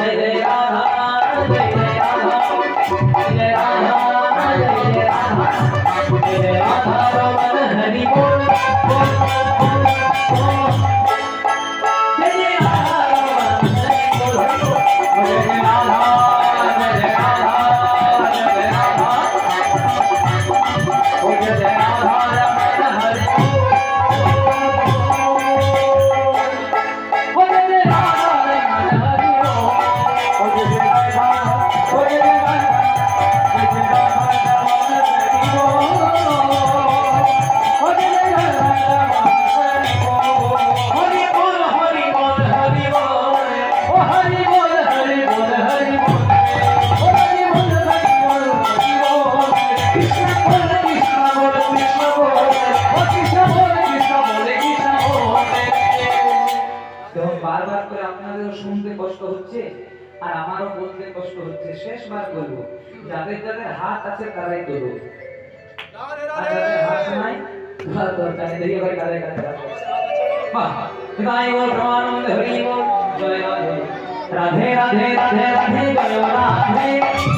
Amen. আপনাদেরও শুনতে কষ্ট হচ্ছে আর আমারও বলতে কষ্ট হচ্ছে। শেষবার বলব যাদের যাদের হাত আছে তারাই করব রাধে রাধে! রাধে রাধে জয় রাধে রাধে রাধে রাধে জয় রাধে।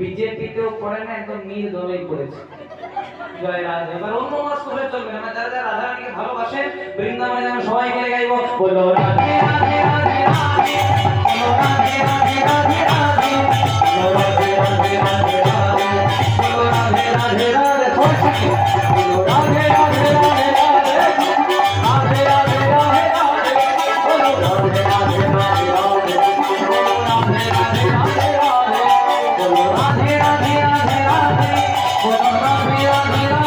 বিজেপিতেও পড়ে না, একদম মীর দলেই করেছে। এবার ভালোবাসে, বৃন্দাবনে যেন সবাই গাইবো, বলো রাধে রাধে রাধে রাধে রাধে রাধে রাধে। রাবিয়া